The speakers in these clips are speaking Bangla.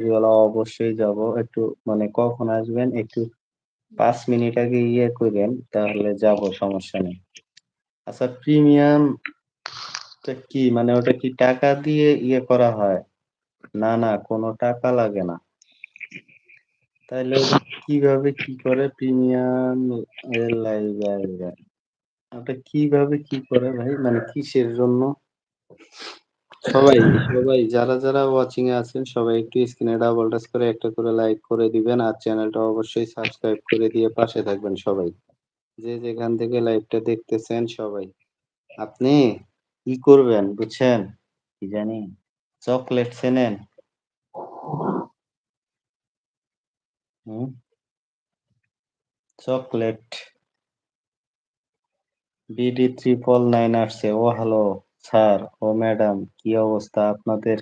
ফেরিওয়ালা অবশ্যই যাব। একটু মানে কখন আসবেন একটু পাঁচ মিনিট আগে ইয়ে কইরেন তাহলে যাব সমস্যা নেই। আচ্ছা প্রিমিয়াম কি? মানে ওটা কি টাকা দিয়ে ইয়ে করা হয়? না, না কোনো টাকা লাগে না। তাইলে কীভাবে কি করে প্রিমিয়াম আসবেন? ওটা কীভাবে কি করে ভাই? মানে কিসের জন্য? সবাই, সবাই যারা, যারা ওয়াচিং এ আছেন সবাই একটু স্ক্রিনে ডাবল টাচ করে একটা করে লাইক করে দিবেন। আর চ্যানেলটা অবশ্যই সাবস্ক্রাইব করে দিয়ে পাশে থাকবেন সবাই। যে যেখান থেকে লাইভটা দেখতেছেন সবাই। আপনি কি করবেন বুঝছেন? কি জানি? চকলেট চেনেন? চকলেট। বিডি ট্রিপল নাইন আসছে। ও হ্যালো স্যার, ও ম্যাডাম কি অবস্থা আপনাদের?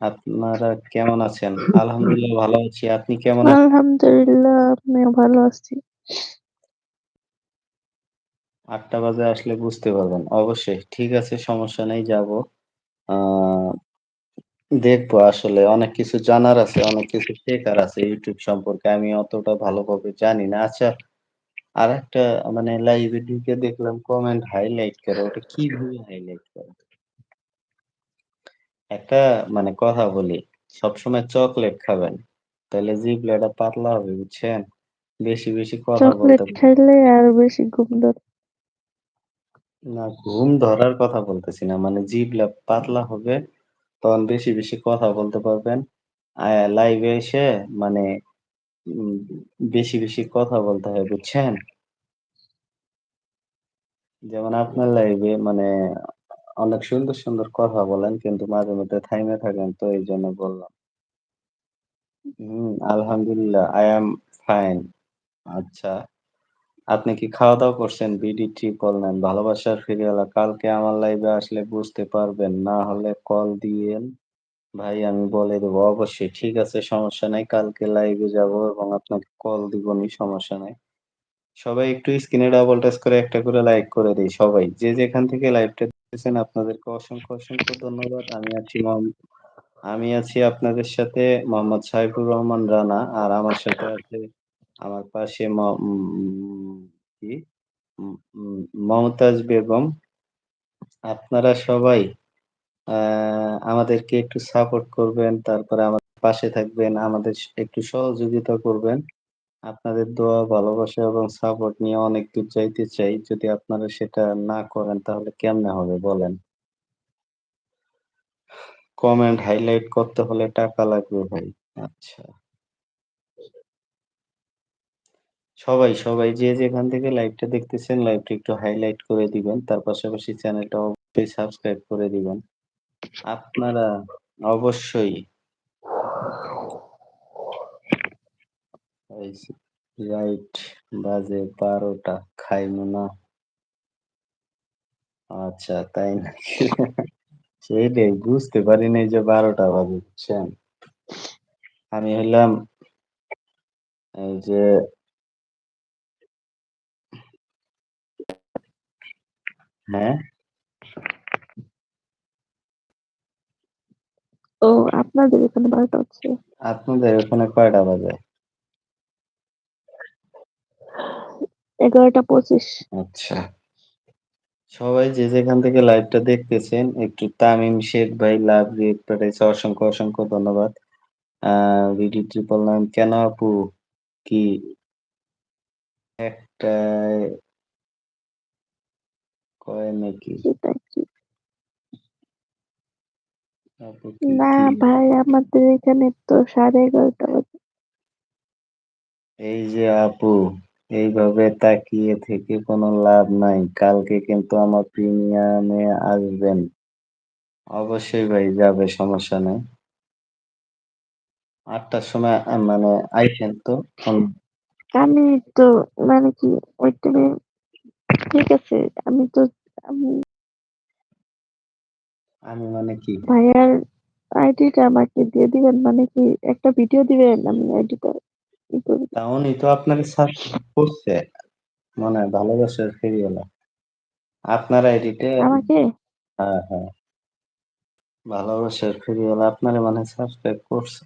আপনারা কেমন আছেন? আলহামদুলিল্লাহ ভালো আছি। আপনি কেমন আছেন? আলহামদুলিল্লাহ আমিও ভালো আছি। ৮ঃ০০ বাজে আসলে বুঝতে পারবেন। অবশ্যই। ঠিক আছে সমস্যা নেই যাব। দেখব আসলে অনেক কিছু জানার আছে, অনেক কিছু শেখার আছে ইউটিউব সম্পর্কে। আমি অতটা ভালোভাবে জানি না। আচ্ছা আরেকটা মানে লাইভে ঢুকে দেখলাম কমেন্ট হাইলাইট করে। ওটা কীভাবে হাইলাইট করে? একটা মানে কথা বলি, সবসময় চকলেট খাবেন। তাইলে জিহ্বাটা পাতলা হবে বুঝছেন? বেশি, বেশি কথা চকলেট। খাইলে আরও বেশি ঘুম ধরে। না ঘুম ধরার কথা বলতেছি না। মানে জিহ্বা পাতলা হবে, তখন বেশি, বেশি কথা বলতে পারবেন। লাইভে এসে মানে বেশি, বেশি কথা বলতে হয় বুঝছেন? যেমন আপনার লাইভে মানে অনেক সুন্দর, সুন্দর কথা বলেন কিন্তু মাঝে মধ্যে থাইমে থাকেন তো এই জন্য বললাম। হুম, আলহামদুলিল্লাহ আই এম ফাইন আচ্ছা। আপনি কি খাওয়া-দাওয়া করছেন? বিডি ট্রিপল নাইন ভালোবাসার ফেরিওয়ালা কালকে আমার লাইভে আসলে বুঝতে পারবেন। না হলে কল দিয়েন। ভাই আমি বলে দেবো অবশ্যই। ঠিক আছে সমস্যা নাই। কালকে লাইভে যাব এবং আপনাকে কল দিবনি সমস্যা নাই। সবাই একটু স্ক্রিনে ডাবল টাচ করে একটা করে লাইক করে দেই সবাই। যে যেখান থেকে লাইভটা দেখতেছেন আপনাদেরকে অসংখ্য, অসংখ্য ধন্যবাদ। আমি আছি আমি আছি আপনাদের সাথে মোহাম্মদ সাইফুর রহমান রানা। আর আমার সাথে আছে আমার পাশে মমতাজ বেগম। আপনারা সবাই আমাদেরকে একটু সাপোর্ট করবেন। তারপরে আমাদের পাশে থাকবেন। আমাদের একটু সহযোগিতা করবেন। আপনাদের দোয়া, ভালোবাসা এবং সাপোর্ট নিয়ে অনেক দূর যাইতে চাই। যদি আপনারা সেটা না করেন তাহলে কেমনে হবে বলেন? কমেন্ট হাইলাইট করতে হলে টাকা লাগবে ভাই। আচ্ছা। সবাই, সবাই যে যেখান থেকে লাইভটা দেখতেছেন লাইভটা একটু হাইলাইট করে দিবেন। তার পাশাপাশি চ্যানেলটা অবশ্যই সাবস্ক্রাইব করে দিবেন। আপনারা অবশ্যই রাইট বাজে ১২টা খাইমু না। আচ্ছা তাই নাকি? সেইটাই বুঝতে পারি নাই যে ১২টা বাজে, বুঝছেন? আমি হইলাম এই যে হ্যাঁ? ও আপনাদের এখানে ১২টা হচ্ছে। আপনাদের ওখানে কয়টা বাজে? ১১টা ২৫ আচ্ছা। সবাই যে যেখান থেকে লাইভটা দেখতেছেন একটু তামিম শেখ ভাই লাভ পাঠাইছে অসংখ্য, অসংখ্য ধন্যবাদ। বিডি ট্রিপল নাইন কেন আপু? কি একটায় কয় নাকি? সেটা কি? আপু কি, না ভাই আমাদের এখানে তো ১১:৩০ বাজে। এই যে আপু, এইভাবে তাকিয়ে থেকে কোনো লাভ নাই। কালকে কিন্তু আমার প্রিমিয়ামে আসবেন। অবশ্যই ভাই যাবে সমস্যা নাই। আটটার সময় মানে আইসেন তো আমি তো মানে কি ওই টাইমে ঠিক আছে আমি তো আমি আমি মানে কি? ভাইয়ার আইডিটা আমাকে দিয়ে দিবেন। মানে কি একটা ভিডিও দিবেন আমি আইডিটা তা উনি তো আপনাকে সার্চ করছে। মানে ভালোবাসে ভালোবাসার ফেরিওয়ালা। আপনার আইডিতে আমাকে? হ্যাঁ, হ্যাঁ। ভালোবাসার ফেরিওয়ালা আপনারে মানে সাবস্ক্রাইব করছে।